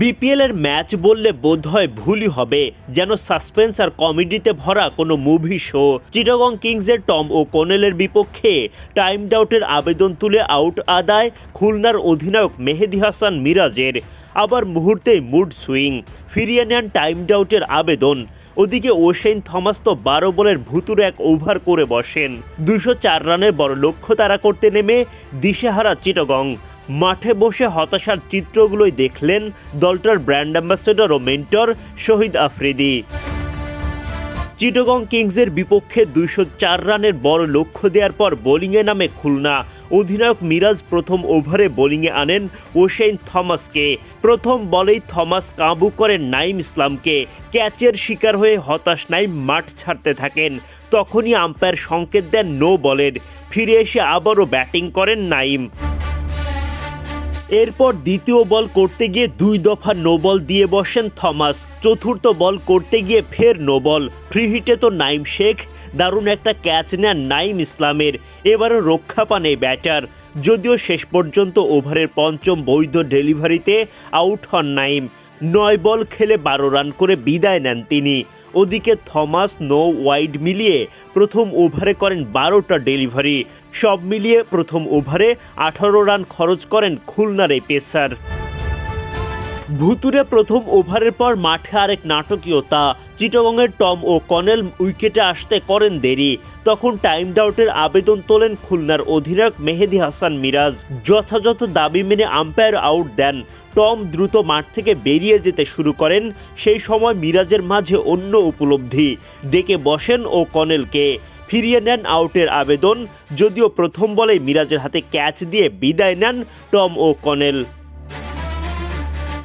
BPL এর match বললে বোধ হয় ভুলই হবে, যেন সাসপেন্স আর কমেডিতে ভরা কোনো মুভি শো চিটাগং কিংসের টম ও কোনেলের বিপক্ষে টাইম ডাউটের আবেদন তুলে আউট আদায় খুলনার অধিনায়ক মেহেদি হাসান মিরাজের। আবার মুহূর্তেই মুড সুইং ফিরিয়ে নেন টাইম ডাউটের আবেদন। ওদিকে ওশেন থমাস তো বারো বলের ভুতুরে এক ওভার করে বসেন। দুশো চার রানের বড় লক্ষ্য তারা করতে নেমে দিশেহারা চিটগং মাঠে বসে হতাশার চিত্রগুলোই দেখলেন দলটার ব্র্যান্ড অ্যাম্বাসেডর ও মেন্টর শহীদ আফ্রিদি। চিটগং কিংসের বিপক্ষে দুইশো চার রানের বড় লক্ষ্য দেওয়ার পর বোলিংয়ে নামে খুলনা। অধিনায়ক মিরাজ প্রথম ওভারে বোলিংয়ে আনেন ওশেইন থমাসকে। প্রথম বলেই থমাস কাবু করেন নাইম ইসলামকে। ক্যাচের শিকার হয়ে হতাশ নাইম মাঠ ছাড়তে থাকেন। তখনই আম্পায়ার সংকেত দেন নো বলের। ফিরে এসে আবারও ব্যাটিং করেন নাইম। এরপর দ্বিতীয় বল করতে গিয়ে দুই দফা নো বল দিয়ে বসেন থমাস। চতুর্থ বল করতে গিয়ে ফের নো বল। ফ্রি হিটে তো নাইম শেখ। দারুণ একটা ক্যাচ নেন নাইম ইসলামের। এবারও রক্ষা পান এই ব্যাটার। যদিও শেষ পর্যন্ত ওভারের পঞ্চম বৈধ ডেলিভারিতে আউট হন নাইম। নয় বল খেলে বারো রান করে বিদায় নেন তিনি। ওদিকে থমাস নো ওয়াইড মিলিয়ে প্রথম ওভারে করেন বারোটা ডেলিভারি। সব মিলিয়ে প্রথম ওভারে আঠারো রান খরচ করেন খুলনার এই পেসার। ভুতুরে প্রথম ওভারের পর মাঠে আরেক নাটকীয়তা চিটগংয়ের টম ও কনেল উইকেটে আসতে করেন দেরি। তখন টাইম ডাউটের আবেদন তোলেন খুলনার অধিনায়ক মেহেদি হাসান মিরাজ। যথাযথ দাবি মেনে আম্পায়ার আউট দেন টম দ্রুত মাঠ থেকে বেরিয়ে যেতে শুরু করেন। সেই সময় মিরাজের মাঝে অন্য উপলব্ধি। ডেকে বসেন ও কনেলকে। ফিরিয়ে নেন আউটের আবেদন। যদিও প্রথম বলে মিরাজের হাতে ক্যাচ দিয়ে বিদায় নেন টম ও কনেল।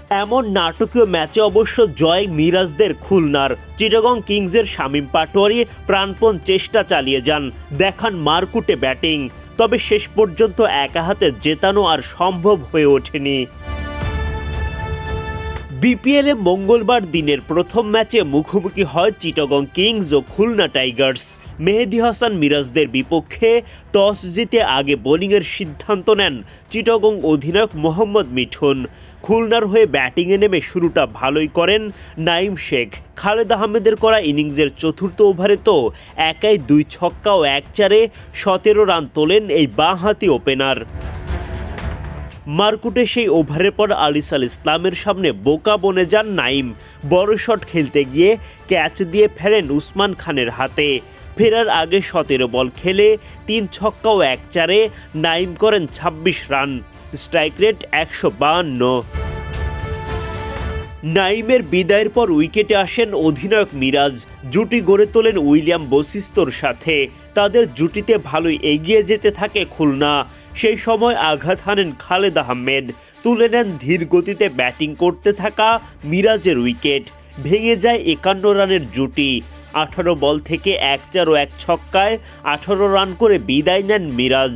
এমন নাটকীয় ম্যাচে অবশ্য জয় মিরাজদের খুলনার। চিটাগং কিংসের শামীম পাটোয়ারি প্রাণপণ চেষ্টা চালিয়ে যান। দেখান মারকুটে ব্যাটিং। তবে শেষ পর্যন্ত একা হাতে জেতানো আর সম্ভব হয়ে ওঠেনি। বিপিএলে মঙ্গলবার দিনের প্রথম ম্যাচে মুখোমুখি হয় চিটাগং কিংস ও খুলনা টাইগার্স। মেহেদি হাসান মিরাজদের বিপক্ষে টস জিতে আগে বোলিংয়ের সিদ্ধান্ত নেন চিটাগং অধিনায়ক মোহাম্মদ মিঠুন। খুলনার হয়ে ব্যাটিংয়ে নেমে শুরুটা ভালোই করেন নাইম শেখ। খালেদ আহমেদের করা ইনিংসের চতুর্থ ওভারে তো একাই দুই ছক্কা ও এক চারে সতেরো রান তোলেন এই বাঁহাতি ওপেনার। মারকুটে সেই ওভারের পর আলিসাল ইসলামের সামনে বোকা বনে যান নাইম। বড় শট খেলতে গিয়ে ক্যাচ দিয়ে ফেলেন উসমান খানের হাতে। ফেরার আগে সতেরো বল খেলে তিন ছক্কা ও এক চারে নাইম করেন ২৬ রান। স্ট্রাইক রেট একশো বাহান্ন। নাইমের বিদায়ের পর উইকেটে আসেন অধিনায়ক মিরাজ। জুটি গড়ে তোলেন উইলিয়াম বসিস্তর সাথে। তাদের জুটিতে ভালোই এগিয়ে যেতে থাকে খুলনা। সেই সময় আঘাত হানেন খালেদ আহমেদ। তুলে নেন ধীর গতিতে ব্যাটিং করতে থাকা মিরাজের উইকেট। ভেঙে যায় একান্ন রানের জুটি। আঠারো বল থেকে এক চার ও এক ছক্কায় আঠারো রান করে বিদায় নেন মিরাজ।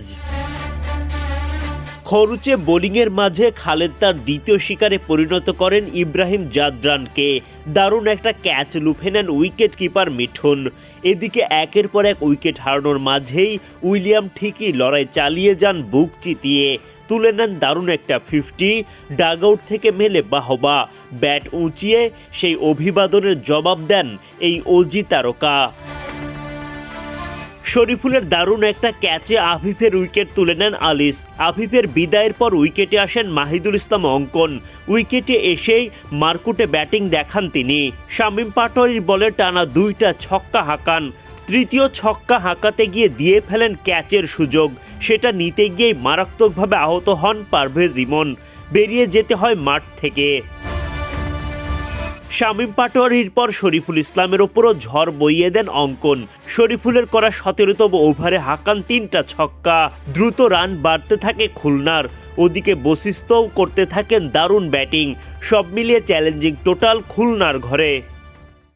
খরুচে বোলিংয়ের মাঝে খালেদ তার দ্বিতীয় শিকারে পরিণত করেন ইব্রাহিম জাদরানকে। দারুণ একটা ক্যাচ লুফে নেন উইকেট কিপার মিঠুন। এদিকে একের পর এক উইকেট হারানোর মাঝেই উইলিয়াম ঠিকই লড়াই চালিয়ে যান বুক চিতিয়ে। তুলে নেন দারুণ একটা ফিফটি ডাগ আউট থেকে মেলে বাহবা। ব্যাট উঁচিয়ে সেই অভিবাদনের জবাব দেন এই অজি তারকা। শরীফুলের দারুণ একটা ক্যাচে আফিফের উইকেট তুলে নেন আলিস। আফিফের বিদায়ের পর উইকেটে আসেন মাহিদুল ইসলাম অঙ্কন। উইকেটে এসেই মারকুটে ব্যাটিং দেখান তিনি। শামীম পাটোয়ারির বলে টানা দুইটা ছক্কা হাঁকান। তৃতীয় ছক্কা হাঁকাতে গিয়ে দিয়ে ফেলেন ক্যাচের সুযোগ। সেটা নিতে গিয়েই মারাত্মকভাবে আহত হন পারভেজ ইমন। বেরিয়ে যেতে হয় মাঠ থেকে। শামীম পাটোয়ারির পর শরীফুল ইসলামের ওপরও ঝড় বইয়ে দেন অঙ্কন। শরীফুলের করা সতেরোতম ওভারে হাকান তিনটা ছক্কা। দ্রুত রান বাড়তে থাকে খুলনার। ওদিকে বশিস্তও করতে থাকেন দারুণ ব্যাটিং। সব মিলিয়ে চ্যালেঞ্জিং টোটাল খুলনার ঘরে।